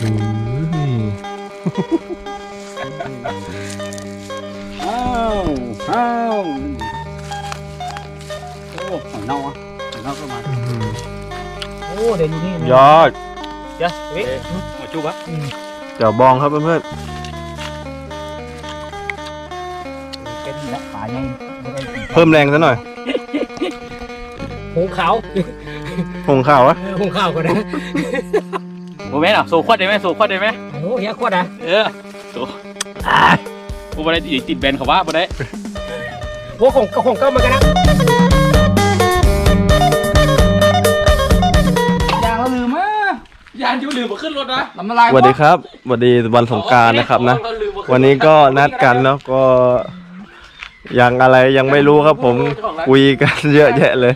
อืมอ้าวอ้าวโอ้หอยเน่าอะหอยเน่าก็มาโอ้เดี๋ยวอยู่นี่ยอดเดี๋ยวเว้ยหอยจุ๊บอะเดี๋ยวบองครับเพื่อนเป็นละขาใหญ่ๆเพิ่มแรงซะหน่อยหงขาวผงข่าววะหงขาวก็ได้ โมเมนต์อะสูขวดได้ไหมสูขวดได้ไหมโอ้ยขวดอะเออสูกูบ่ได้ติดติดแบนเขาว่าบ่ได้โอ้ของของเก้ามันกันนะยางเราลืมอะยานยูลืมมาขึ้นรถนะลำละลายสวัสดีครับสวัสดีวันสงกรารนะครับนะ วันนี้ก็นัดกันเนาะก็ยังอะไรยังไม่รู้ครับผมคุยกันเยอะแยะเลย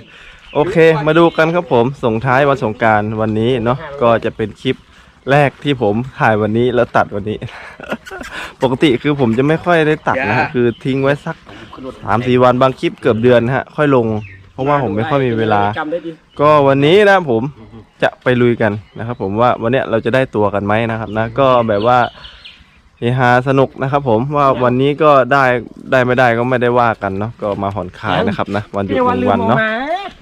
โอเค มาดูกันครับผมส่งท้ายวันสงกรารวันนี้เนาะก็จะเป็นคลิปแรกที่ผมถ่ายวันนี้แล้วตัดวันนี้ ปกติคือผมจะไม่ค่อยได้ตัดนะฮะคือทิ้งไว้สักสามสี่วันบางคลิปเกือบเดือนฮะ ค่อยลง เพราะว่าผมไม่ค่อยมีเวลาจำได้ดีก็วันนี้นะผมจะไปลุยกันนะครับ ผมว่าวันเนี้ยเราจะได้ตัวกันไหมนะครับนะก็แบบว่า เฮฮาสนุกนะครับผมว่าวันนี้ก็ได้ได้ไม่ได้ก็ไม่ได้ว่ากันเนาะก็มาผ่อนคลายนะครับนะวันหยุดเรียกหว่านึ่ลืงมวันเอาเนาะหมา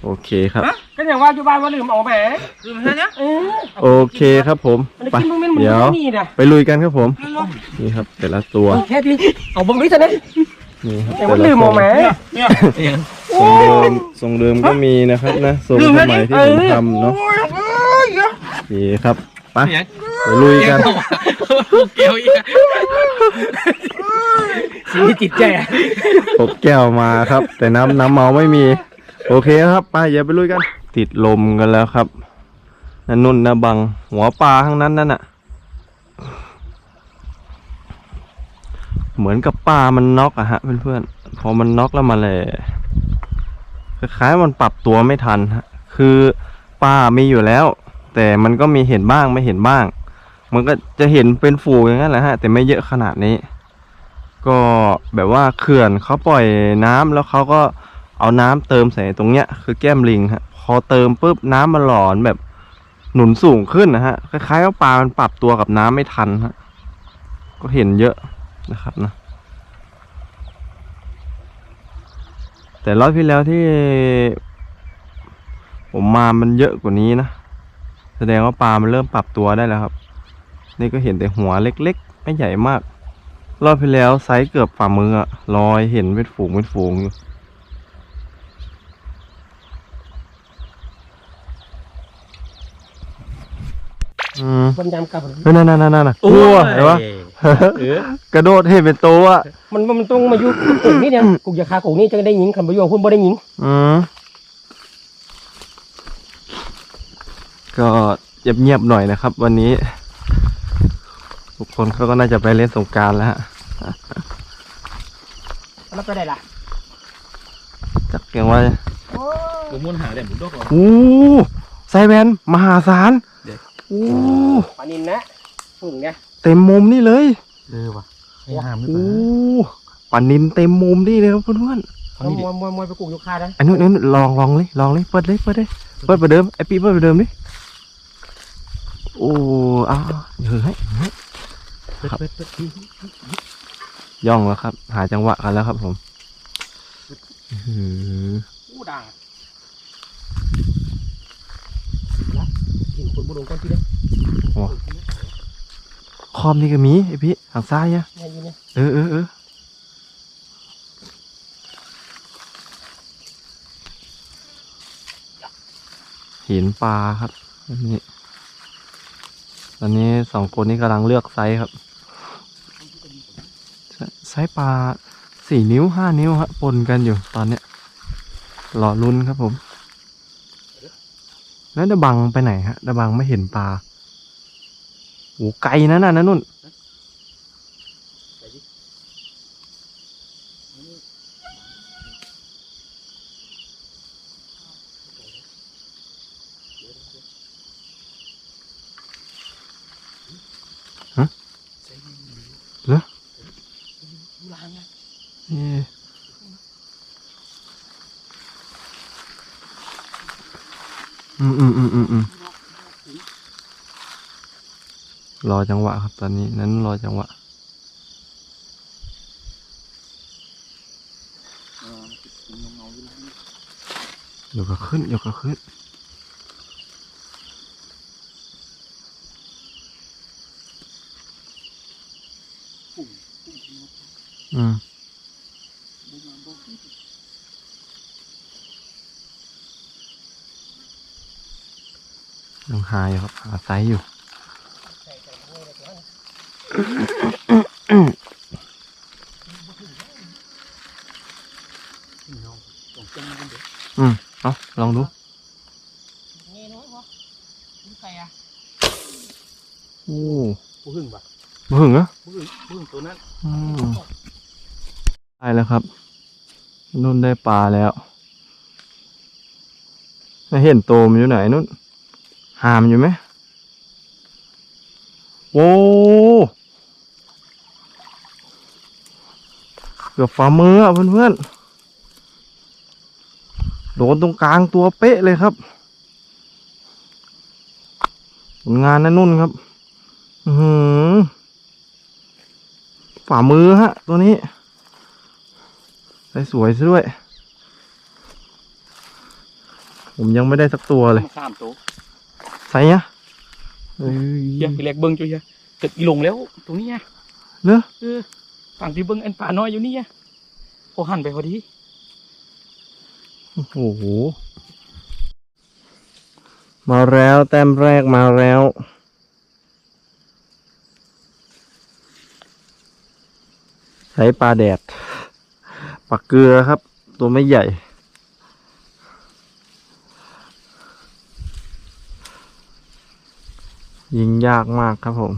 โอเคครับก็อย่างว่าอยู่บ้านว่าลืมเอาหมาลืมใช่ไหมเออโอเคครับผมมันไปกินมึงมันมึงเดี๋ยวนี่นะไปลุยกันครับผมนี่ครับ แต่ละตัวแค่ดีเอาบังดิซะนะนี่ครับแต่แต่ว่าละลืมทรเอางหมาทรงเดิมทรงเดิมก็มีนะครับนะทรงสมัยที่ผมทำเนาะนี่ครับ ไปไปลุยกัน เกี่ยวอีกสีจิตใจอะพบแก้วมาครับ แต่น้ำน้ำเมาไม่มี โอเคครับ ไปอย่าไปลุยกัน ติดลมกันแล้วครับนั่นนุ่นนะบัง หัวปลาข้างนั้นนั่นน่ะ เหมือนกับปลามันน็อกอะฮะ เพื่อนๆพอมันน็อกแล้วมันเลยคล้ายๆมันปรับตัวไม่ทันฮะ คือปลามีอยู่แล้ว แต่มันก็มีเห็นบ้างไม่เห็นบ้าง มันก็จะเห็นเป็นฝูงอย่างนั้นแหละฮะ แต่ไม่เยอะขนาดนี้ ก็แบบว่าเขื่อนเขาปล่อยน้ำแล้วเขาก็เอาน้ำเติมใส่ตรงเนี้ย คือแก้มลิงฮะพอเติมปุ๊บน้ำมันหลอนแบบหนุนสูงขึ้นนะฮะคล้ายๆว่าปลามันปรับตัวกับน้ำไม่ทันฮะก็เห็นเยอะนะครับนะแต่รอบที่แล้วที่ ผมมามันเยอะกว่านี้นะ แสดงว่าปลามันเริ่มปรับตัวได้แล้วครับ นี่ก็เห็นแต่หัวเล็กๆ ไม่ใหญ่มาก รอบที่แล้วไซส์เกือบฝ่ามืออะลอยเห็นเป็นฝูงเป็นฝูงอยู่อืมมันยำกับเฮ้ยนั่นนั่นนั่นนั่นกลัวเห็นปะกระโดดเห็นเป็นตัวอะมันมันต้องมาอยู่กลุ่มนี่เนี่ยกลุ่มยาคากลุ่มนี้จะได้ยิงคำประโยชน์คุณบ่ได้ยิงอืม ก็เงียบๆหน่อยนะครับ วันนี้ ทุกคนเขาก็น่าจะไปเล่นสงกรารแล้วฮะแล้วไปได้ล่ะจักเกียงว่ากูมุ่นหาแต่หมูดอกโอ้ไซแวนมหาศาลเดี๋ยวโอ้ปานินนะฝุ่นไงเต็มมุมนี่เลยเออว่ะให้ห้ามหรือโอ้เปล่าปันนินเต็มมุมนี่เลยครับเพื่อนมวยมวยมวยไปกลุ่มยาคาได้ๆอันนู้นอันนู้นลองลองเลยลองเลยเปิดเลยเปิดเลยเปิดประเดิมไอปีเปิดประเดิมดิ โอ้อาเฮ้ยให้ให้เปิดเปิดเปิดย่องแล้วครับ หาจังหวะกันแล้วครับผมอื้อหืออู้ด่างกินคนบุรุษก้อนที่ได้คอมนี่ก็มีไอพี่ทางซ้ายอะเนี่ยอเออเออเออหินปลาครับนนี้ต อนนี้สองคนนี้กำลังเลือกไซส์ครับไซส์ปลาสี่นิ้วห้านิ้วฮะปนกันอยู่ตอนเนี้ยรอลุ้นครับผม แล้วดะบังไปไหนฮะดะบังไม่เห็นปลาโอ้ไกลนะน่ะนะนุ่น เอ๊ะ อืมอืมอืมอืมอืมรอจังหวะครับตอนนี้นั้นรอจังหวะเดี๋ยวก็ขึ้นเดี๋ยวก็ขึ้นอืม ยังหา อยู่ครับหาไซส์อยู่อืมเอาลองดูเงี้ยน้อยพอมึงใครอะโอ้กูหึงปะบ่หึงเหรอกูหึงกูหึงตัวนั้นอืมได้แล้วครับนุ่นได้ปลาแล้วไม่เห็นโตมนอยู่ไหนนุ่นหามอยู่ไหม โอ้เกือบฝ่ามืออะเพื่อนๆโดนตรงกลางตัวเป๊ะเลยครับผลงานนั่นนุ่นครับอือหือฝ่ามือฮะ ตัวนี้ใส่สวยซะด้วย ผมยังไม่ได้สักตัวเลยสามตัวใส่เนี่ย เอ้ยเฮียพี่เล็กเบิ้งจุเฮียตึกอีหลงแล้วตรงนี้ไงเนอะเออฝั่งที่เบิ้งอันป่าน้อยอยู่นี่ไงพอหันไปพอดี โอ้โห มาแล้วแต้มแรกมาแล้วใช้ปลาแดดปลาเกลือครับ ตัวไม่ใหญ่ ยิงยากมากครับผม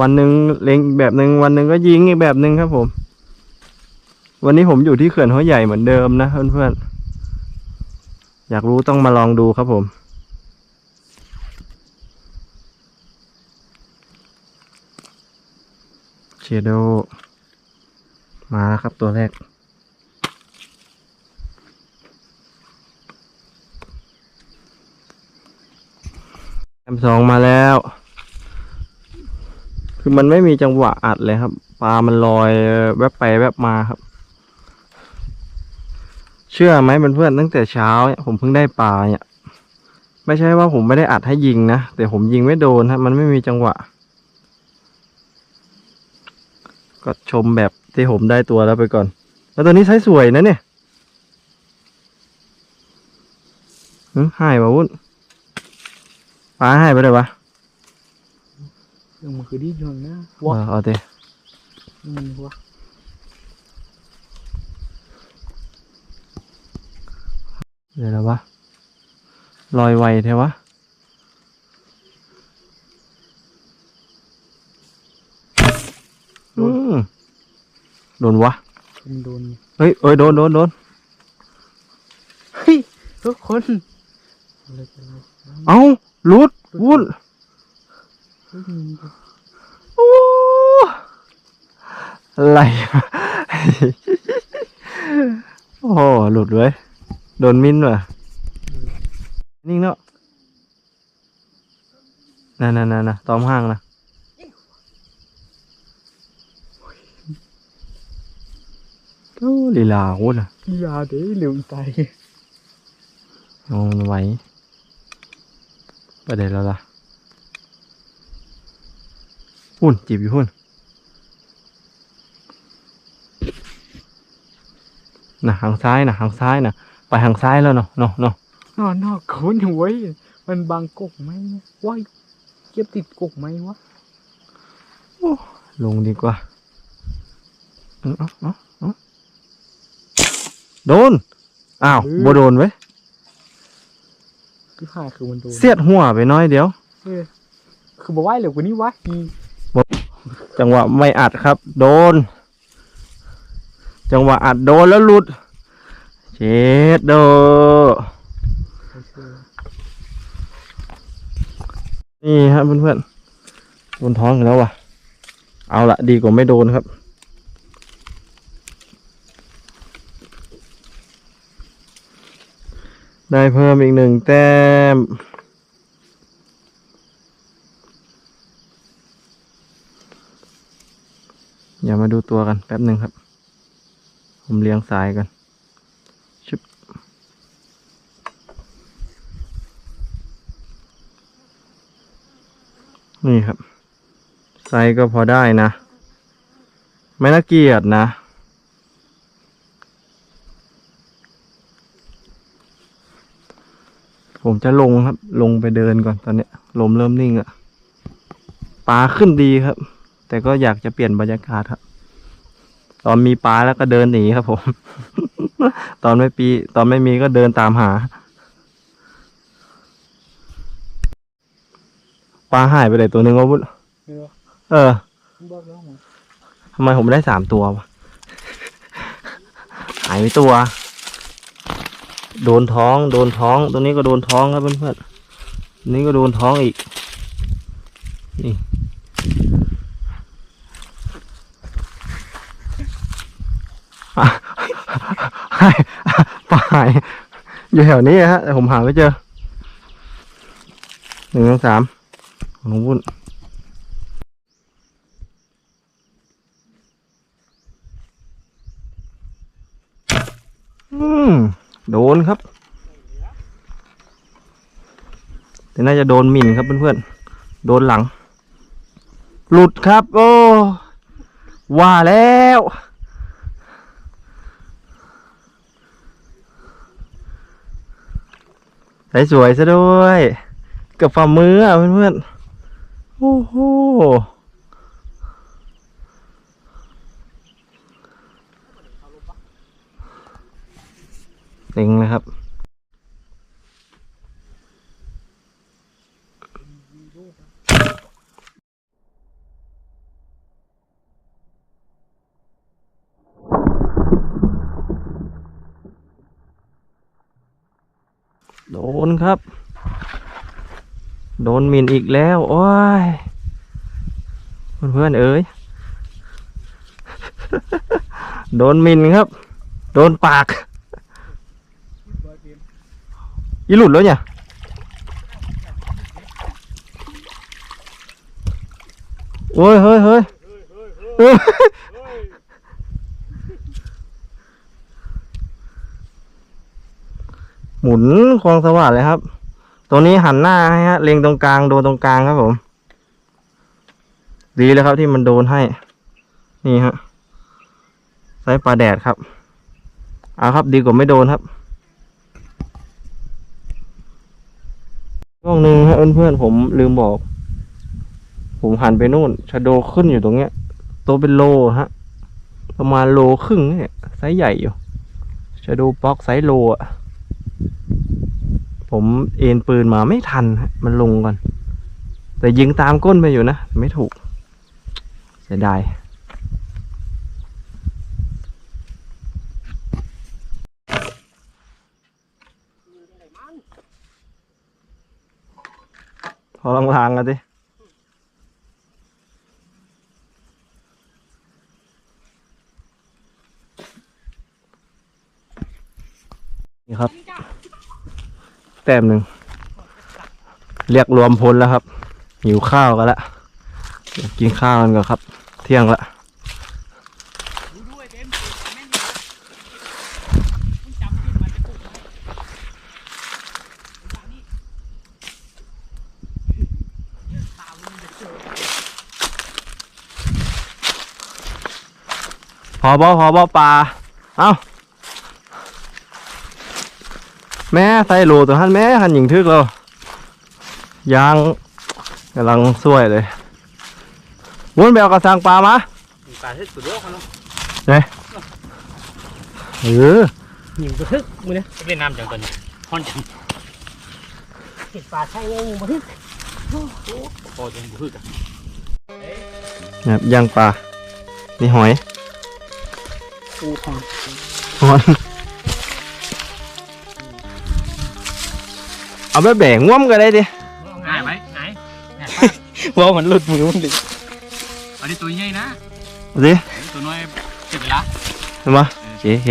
วันหนึ่งเล็งอีกแบบหนึ่งวันหนึ่งก็ยิงอีกแบบหนึ่งครับผม วันนี้ผมอยู่ที่เขื่อนหัวใหญ่เหมือนเดิมนะเพื่อนๆอยากรู้ต้องมาลองดูครับผมเชโดมาแล้วครับตัวแรก แอมสองมาแล้ว คือมันไม่มีจังหวะอัดเลยครับ ปลามันลอยแวบไปแวบมาครับ เชื่อไหมเพื่อนๆตั้งแต่เช้าเนี่ยผมเพิ่งได้ปลาเนี่ย ไม่ใช่ว่าผมไม่ได้อัดให้ยิงนะ แต่ผมยิงไม่โดนฮะมันไม่มีจังหวะ ก็ชมแบบที่ผมได้ตัวแล้วไปก่อน แล้วตัวนี้ใช้สวยนะเนี่ยหึหายมาวุ้น ปลาหายไปเลยวะเออมันคือดีจังนะเออเอาเตมันวะเดี๋ยวแล้ววะลอยไวเทวะอืมโดนวะมันโดนเฮ้ยเอ้ยโดนโดนโดนเฮ้ยทุกคนอะไรกันวะ เอ้าหลุดวุ้นเฮ้ยมันโอ้อะไรวะโอ้โหหลุดเว้ยโดนมินว่ะนิ่งเนาะน่ะน่ะน่ะน่ะตอมห้างนะโอ้ลีลาโว้นอะพี่ยาเด้เหลวอีตายงงไว้ ประเด็นแล้วล่ะหุ่นจีบอยู่หุ่นน่ะทางซ้ายน่ะทางซ้ายน่ะไปทางซ้ายแล้วเนาะเนาะเนาะนอนนอกคนอย่างไว้ยมันบังกกไหมว้ายเก็บติดกกไหมวะลงดีกว่าเอาเอาเอาเอาโดน อ้าวบ่โดนเว้ย คือห่าคือมันโดนเสียดหัวไปหน้อยเดียว เออคือบอกว่าเหลวกว่านี้วะอีจังหวะไม่อัดครับ โดน จังหวะอัดโดนแล้วหลุด เจ็ดโดนี่ครับเพื่อนๆโดนท้องอีกแล้วว่ะ เอาละดีกว่าไม่โดนครับ ได้เพิ่มอีกหนึ่งแต้ม อย่ามาดูตัวกันแป๊บหนึ่งครับ ผมเลี้ยงสายกันชุบนี่ครับไซก็พอได้นะ ไม่น่าเกียดนะ ผมจะลงครับ ลงไปเดินก่อนตอนเนี้ยลมเริ่มนิ่งอะปลาขึ้นดีครับ แต่ก็อยากจะเปลี่ยนบรรยากาศครับ ตอนมีปลาแล้วก็เดินหนีครับผม ตอนไม่ปี ตอนไม่มีก็เดินตามหา ปลาหายไปไหนตัวหนึ่งวะวุฒไม่รู้เออทำไมผมได้สามตัววะหายไปตัว โดนท้อง โดนท้องตัวนี้ก็โดนท้องครับเพื่อนๆนี้ก็โดนท้องอีก นี่หายปลาหาย อยู่แถวนี้ฮะแต่ผมหาไม่เจอ หนึ่งสองสามของลุงวุ่นอืม โดนครับ แต่น่าจะโดนหมิ่นครับเพื่อนๆ โดนหลัง หลุดครับ โอ้ว่าแล้วใส่สวยซะด้วยเกับฝ่ามืออะเพื่อนๆ โอ้โห เต็งเลยครับโดนครับ โดนมินอีกแล้ว โอ้ย เพื่อนๆเอ้ยโดนมินครับ โดนปาก อีหลุดแล้วเนี่ยโอ้ยเฮ้ยเฮ้ยเฮ้ยหมุนควงสวัสดเลยครับ ตัวนี้หันหน้าให้ฮะเล็งตรงกลางโดนตรงกลางครับผม ดีเลยครับที่มันโดนให้ นี่ฮะไซส์ปลาแดดครับ เอาครับดีกว่าไม่โดนครับ ช่วงหนึ่งฮะเพื่อนๆผมลืมบอก ผมหันไปนู่นชาโดขึ้นอยู่ตรงเนี้ย ตัวเป็นโลฮะ ประมาณโลครึ่งเนี่ยไซส์ใหญ่อยู่ชาโดป๊อกไซส์โลอะผมเอ็นปืนมาไม่ทันฮะมันลงก่อน แต่ยิงตามก้นไปอยู่นะ ไม่ถูก เสียดายางๆกันดินี่ครับ แต้มหนึ่ง เรียกรวมพลแล้วครับ หิวข้าวกันละเดี๋ยวกินข้าวกันก่อนครับ เที่ยงละ อบอพอบอปลาเอ้าแม่ใส่โหลตัวหันแม่หันหญิงทึกเรายางกำลังสวยเลยวนไปเอากระสังปลามาปลาที่สุดยอดเขาเนาะเออยิงกระทึกมือเนี่ยเล่นน้ำจังตอนนี้ฮ้อนจังเห็ดปลาใช่ไงยิงกระทึกพอจังบุฮึกอะนะครับย่างปลานี่หอย ปูทองหอยเอาไปแบ่งง่วมกันได้ดิง่ายไหมง่ายว่ามันหลุดมือมันดิอันนี้ตัวใหญ่นะเอาสิอันนี้ตัวน้อยเจ็บเวลาเห็นปะโอเคโอเค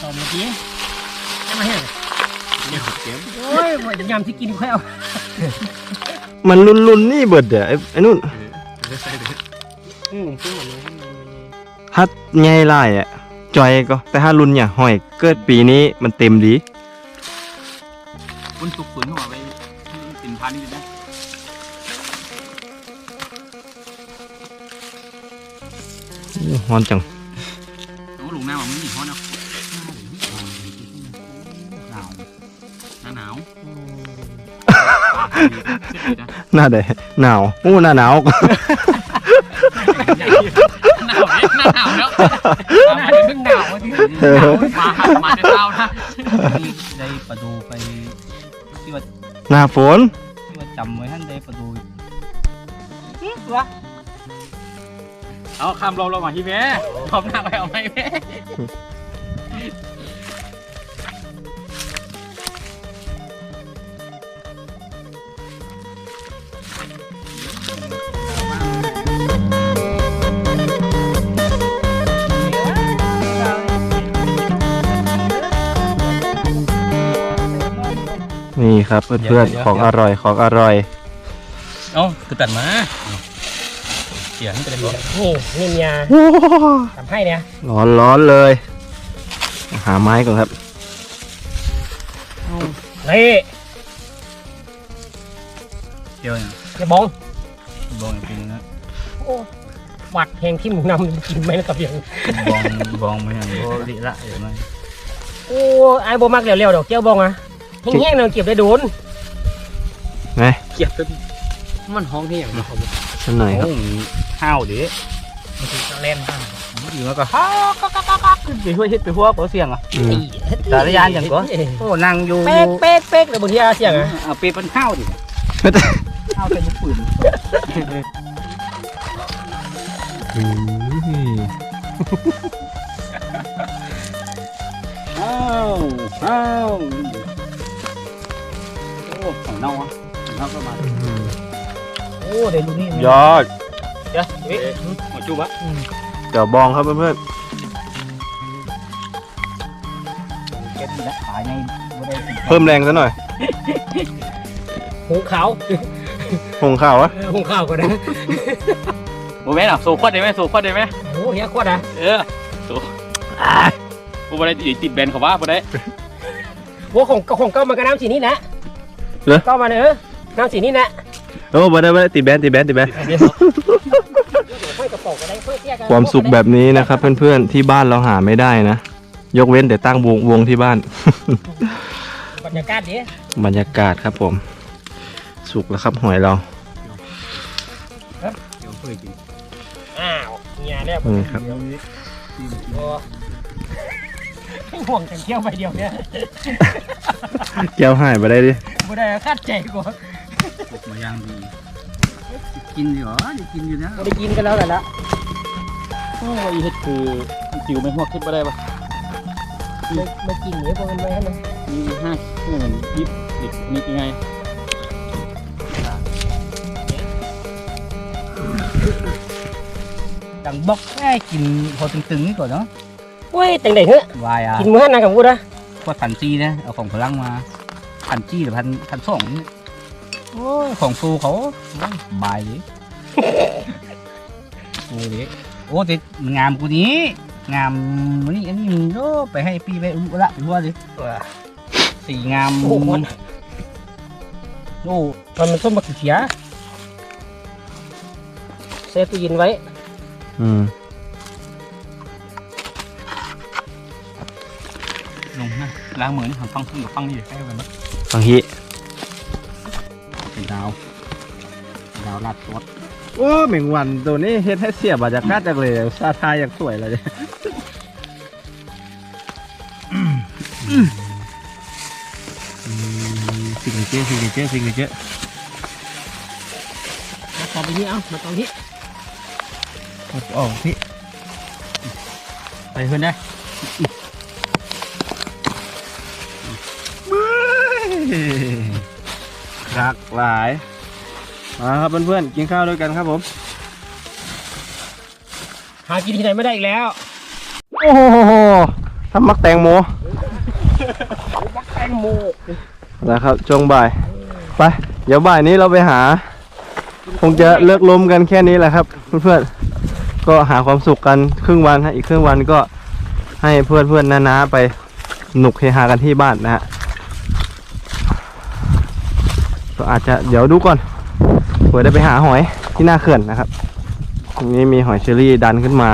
ตอมเมื่อกี้ให้มาเห็นเนี่ยเจ็บโอ้ยว่าจะยำที่กินค่อยเอามันรุนรุนๆนี่เบิดเดี๋ยวไอ้ไอ้นู่นใส่เลยอืมซึ่งเหมื อนถ้าใหญ่หลายอะจอยก็แต่ถ้ารุ่นอย่างหอยเกิดปีนี้มันเต็มดีคุณตุกฝืนหัวไปสินพันนี่นะฮอนจังโอ้ลุงหน้ามันไม่หนีห้อนะหนาวหน้าหนาวหน้าแดดหนาวอู้หน้าหนาวหนาวเนี่ยหน้าหนาวแล้วหน้าเพิ่งหนาวที่เออมามาจะเช้านะได้ประตูไปที่ว่าหน้าฝนที่ว่าจำไว้ท่านได้ประตูเอาคำเราเรามาที่แม่พร้อมหน้าไปเอาไหมแม่ นี่ครับเพื่อนๆของอร่อยของอร่อย เอ้าคือตัดมาเสียงจะได้บอกนี่นี่เมียทำให้เนี่ยร้อนร้อนเลย หาไม้ก่อนครับนี่เดียวเนี่ยจะบองบองจริงนะหวัดแหงที่หมูนำกินไหมนะครับยังบองบองไม่อย่างโบลิละเดี๋ยวมาโอ้ไอ้โบมักเร็วๆดอกเกี้ยวบองอะ แห้งๆเนาเก็บได้โดนไงเก็บจนมันห้องที่อย่างนี้เขาบอกสักหน่อยครับโอ้ห้าวดิมันคือเล่นบ้างอยู่แล้วก็ฮ่าก็ก็ก็ก็ขึ้นไปหัวเฮ็ดไปหัวเปล่าเสียงอะอืมสารยานอย่างก่อนโอ้นั่งอยู่เป๊กเป๊กเป๊กเลยบางทีอาเสียงอะเอาเปเป็นข้าวดิข้าวเป็นลูกปืนอืมอ้าวอ้าวโอ้ของ เน่าอะของเน่าก็มาโอ้เดี๋ยวดูนี่ยอดเดี๋ยวเอ๊ะหมดจุ๊บอะเดี๋ยวบองครับเพื่อนแกดีละขายในบ่ได้ๆเพิ่มแรงซะหน่อยหูขาวหงข่าวอะเออหูขาวก็ได้โมแม่หรอสูขวดได้ไหมสูขวดได้ไหมโอ้เฮียขวดอะเออสูกูไม่ได้ติดแบนเขาว่าไม่ได้โอ้ของของเก้ามันก็น้ำสีนี้นะ เก้ามาเนอะน้ำสีนี้นะโอ้บ่ได้บ่ได้ตีแบนตีแบนตีแบนค่อยกระป๋องก็ได้ค่อยเตี้ยกันความสุขแบบนี้นะครับ เพื่อนๆที่บ้านเราหาไม่ได้นะ ยกเว้นแต่ตั้งวงวงที่บ้าน บรรยากาศดีบรรยากาศครับผม สุกแล้วครับหอยเราเดี๋ยวเพื่อกินอ้าวเนี่ยเนี่ยอืมครับ โอ้ ห่วงกันเที่ยวไปเดียวเนี่ยแก้วหายไปได้ดิบ่ได้คาดใจกว่าปลูกมาอย่างดีกินอยู่เหรอได้กินอยู่นะบ่ได้กินกันแล้วแหละละโอ้ยเฮ็ดคือจิ๋วไม่หัวคิดบ่ได้ปะไม่ไม่กินเดี๋ยวพวกมันไม่ให้มันมีห้าเหมือนยิบดิบนี่ยังไงดังบอกแค่กินพอตึงๆนี่ก่อนเนาะ โอ้ยแต่งได้เหรอวายอะกินมื้อนั้นกับกูนะพวกพันจีนะเอาของพลังมาพันจีหรือพันพันสองนี่โอ้ยของฟูเขาบายดิโอ้ดิโอ้ติดงามกูนี้งามวันนี้อันนี้มันโอ้ไปให้พี่ไปอุ้มละไปหัวดิสีงามโอ้โหโอ้มันมันส้มมะเขือเซฟตู้เย็นไว้ อืม ล้างมือนี่ทำฟังฟังกับฟังนี่ใกล้กันนะฟังฮิเป็นดาว ดาวลัดตัวโอ้เหม่งวันตัวนี้เฮ็ดให้เสียบรรยากาศจังเลยซาทายอย่างสวยเลยสิ่งเจ๊สิ่งเจ๊สิ่งเจ๊มาตอนนี้เอามาตอนนี้ออกพี่ไปเพื่อนได้ หลากหลายมาครับเพื่อนๆกินข้าวด้วยกันครับผม หากินที่ไหนไม่ได้อีกแล้ว โอ้โหทำมักแตงโมแตงโมนะครับช่วงบ่าย ไป เดี๋ยวบ่ายนี้เราไปหา คงจะเลิกลมกันแค่นี้แหละครับ เพื่อนๆ ก็หาความสุขกันครึ่งวันฮะอีกครึ่งวันก็ให้เพื่อนเพื่อนๆน้าๆไปหนุกเฮฮากันที่บ้านนะฮะ ก็อาจจะเดี๋ยวดูก่อนเผื่อได้ไปหาหอยที่หน้าเขื่อนนะครับตรงนี้มีหอยเชอรี่ดันขึ้นมา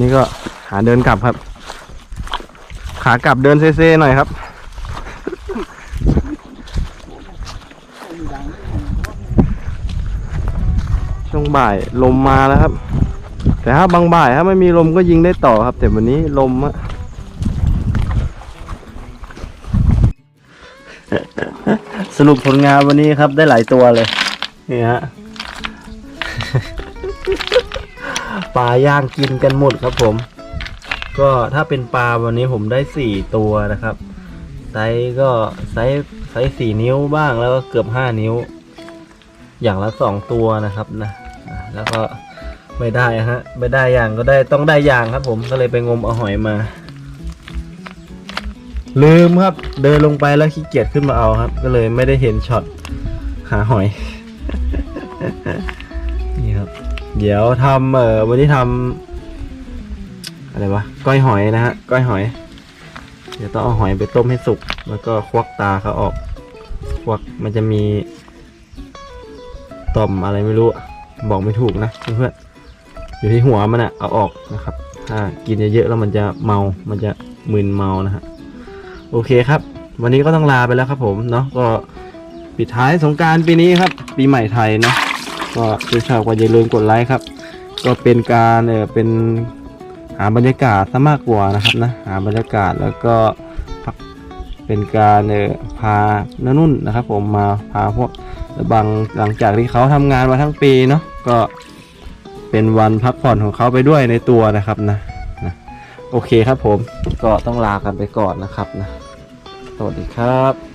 นี่ก็หาเดินกลับครับ ขากลับเดินเซ่ๆหน่อยครับ ช่วงบ่ายลมมาแล้วครับ แต่ถ้าบางบ่ายถ้าไม่มีลมก็ยิงได้ต่อครับ แต่วันนี้ลมอะ สรุปผลงานวันนี้ครับได้หลายตัวเลยนี่ฮะ ปลาย่างกินกันหมดครับผม ก็ถ้าเป็นปลาวันนี้ผมได้สี่ตัวนะครับ ไซส์ก็ไซส์ไซส์สี่นิ้วบ้างแล้วก็เกือบห้านิ้ว อย่างละสองตัวนะครับนะอะแล้วก็ไม่ได้ฮะ ไม่ได้อย่างก็ได้ต้องได้อย่างครับผมก็เลยไปงมเอาหอยมา ลืมครับ เดินลงไปแล้วขี้เกียจขึ้นมาเอาครับ ก็เลยไม่ได้เห็นช็อตหาหอย นี่ครับ เดี๋ยวทำเอ่อวันนี้ทำอะไรวะก้อยหอยนะฮะก้อยหอย เดี๋ยวต้องเอาหอยไปต้มให้สุก แล้วก็ควักตาเขาออก ควักมันจะมีต่อมอะไรไม่รู้บอกไม่ถูกนะเพื่อนอยู่ที่หัวมันอะเอาออกนะครับ ถ้ากินเยอะๆแล้วมันจะเมา มันจะมึนเมานะฮะ โอเคครับ วันนี้ก็ต้องลาไปแล้วครับผมเนาะก็ปิดท้ายสงการปีนี้ครับ ปีใหม่ไทยเนาะก็ถ้าชอบก็อย่าลืมกดไลค์ครับ ก็เป็นการเออเป็นหาบรรยากาศซะมากกว่านะครับนะหาบรรยากาศแล้วก็พักเป็นการเออพาน้านุ่นนะครับ ผมมาพาพวกบางหลังจากที่เขาทำงานมาทั้งปีเนาะก็เป็นวันพักผ่อนของเขาไปด้วยในตัวนะครับนะ โอเคครับผมก็ต้องลากันไปก่อนนะครับนะสวัสดีครับ